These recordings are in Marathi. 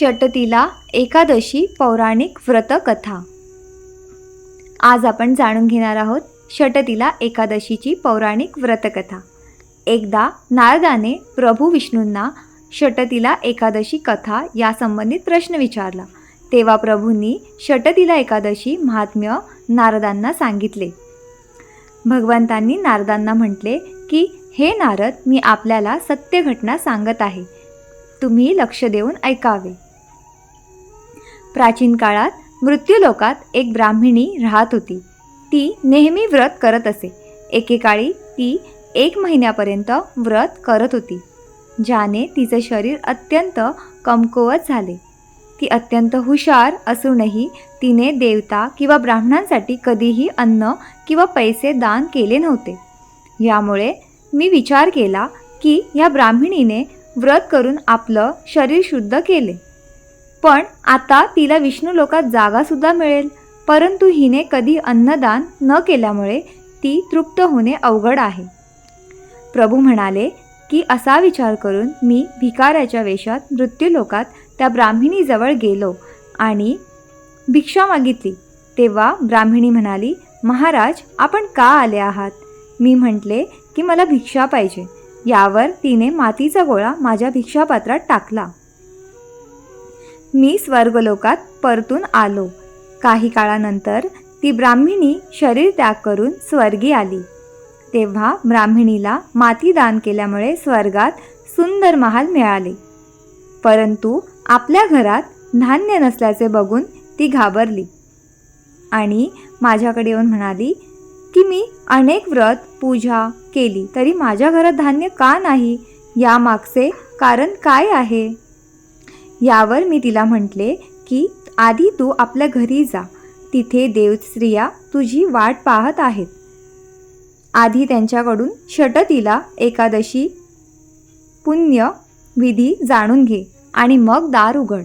षटतीला एकादशी पौराणिक व्रतकथा. आज आपण जाणून घेणार आहोत षटतीला एकादशीची पौराणिक व्रतकथा. एकदा नारदाने प्रभू विष्णूंना षटतीला एकादशी कथा यासंबंधित प्रश्न विचारला. तेव्हा प्रभूंनी षटतीला एकादशी महात्म्य नारदांना सांगितले. भगवंतांनी नारदांना म्हटले की हे नारद मी आपल्याला सत्य घटना सांगत आहे. तुम्ही लक्ष देऊन ऐकावे. प्राचीन काळात मृत्यूलोकात एक ब्राह्मिणी राहत होती. ती नेहमी व्रत करत असे. एकेकाळी ती एक महिन्यापर्यंत व्रत करत होती ज्याने तिचे शरीर अत्यंत कमकुवत झाले. ती अत्यंत हुशार असूनही तिने देवता किंवा ब्राह्मणांसाठी कधीही अन्न किंवा पैसे दान केले नव्हते. यामुळे मी विचार केला की या ब्राह्मणीने व्रत करून आपलं शरीर शुद्ध केले. पण आता तिला विष्णू लोकात जागासुद्धा मिळेल. परंतु हिने कधी अन्नदान न केल्यामुळे ती तृप्त होणे अवघड आहे. प्रभू म्हणाले की असा विचार करून मी भिकाऱ्याच्या वेशात मृत्यूलोकात त्या ब्राह्मणीजवळ गेलो आणि भिक्षा मागितली. तेव्हा ब्राह्मणी म्हणाली महाराज आपण का आले आहात? मी म्हटले की मला भिक्षा पाहिजे. यावर तिने मातीचा गोळा माझ्या भिक्षापात्रात टाकला. मी स्वर्गलोकात परतून आलो. काही काळानंतर ती ब्राह्मिणी शरीर त्याग करून स्वर्गी आली. तेव्हा ब्राह्मिणीला माती दान केल्यामुळे स्वर्गात सुंदर महाल मिळाले. परंतु आपल्या घरात धान्य नसल्याचे बघून ती घाबरली. आणि माझ्याकडे येऊन म्हणाली की मी अनेक व्रत पूजा केली तरी माझ्या घरात धान्य का नाही? यामागचे कारण काय आहे? यावर मी तिला म्हटले की आधी तू आपल्या घरी जा. तिथे देवस्त्रिया तुझी वाट पाहत आहेत. आधी त्यांच्याकडून षटतीला एकादशी पुण्य विधी जाणून घे आणि मग दार उघड.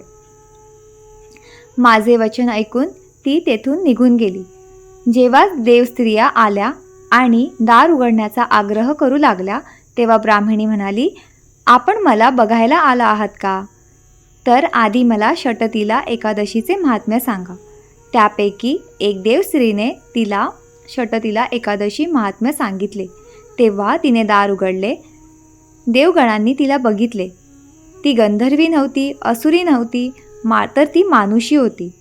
माझे वचन ऐकून ती तेथून निघून गेली. जेव्हा देवस्त्रिया आल्या आणि दार उघडण्याचा आग्रह करू लागल्या तेव्हा ब्राह्मणी म्हणाली आपण मला बघायला आला आहात का? तर आधी मला षटतीला एकादशीचे महात्म्य सांगा. त्यापैकी एक देवस्त्रीने तिला षटतीला एकादशी महात्म्य सांगितले. तेव्हा तिने दार उघडले. देवगणांनी तिला बघितले. ती गंधर्वी नव्हती असुरी नव्हती मा तर ती मानुषी होती.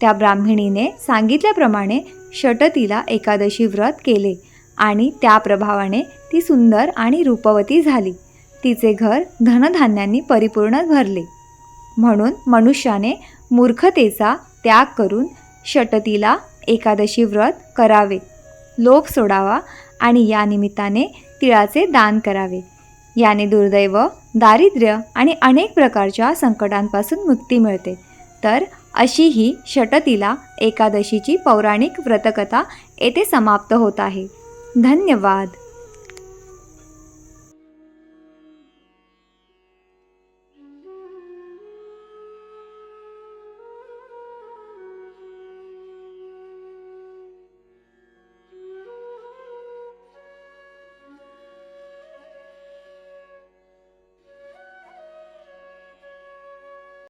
त्या ब्राह्मणीने सांगितल्याप्रमाणे षटतीला एकादशी व्रत केले आणि त्या प्रभावाने ती सुंदर आणि रूपवती झाली. तिचे घर धनधान्यांनी परिपूर्ण भरले. म्हणून मनुष्याने मूर्खतेचा त्याग करून षटतीला एकादशी व्रत करावे. लोभ सोडावा आणि या निमित्ताने तिळाचे दान करावे. याने दुर्दैव दारिद्र्य आणि अनेक प्रकारच्या संकटांपासून मुक्ती मिळते. तर अशी ही षटतीला एकादशीची पौराणिक व्रतकथा येथे समाप्त होत आहे. धन्यवाद.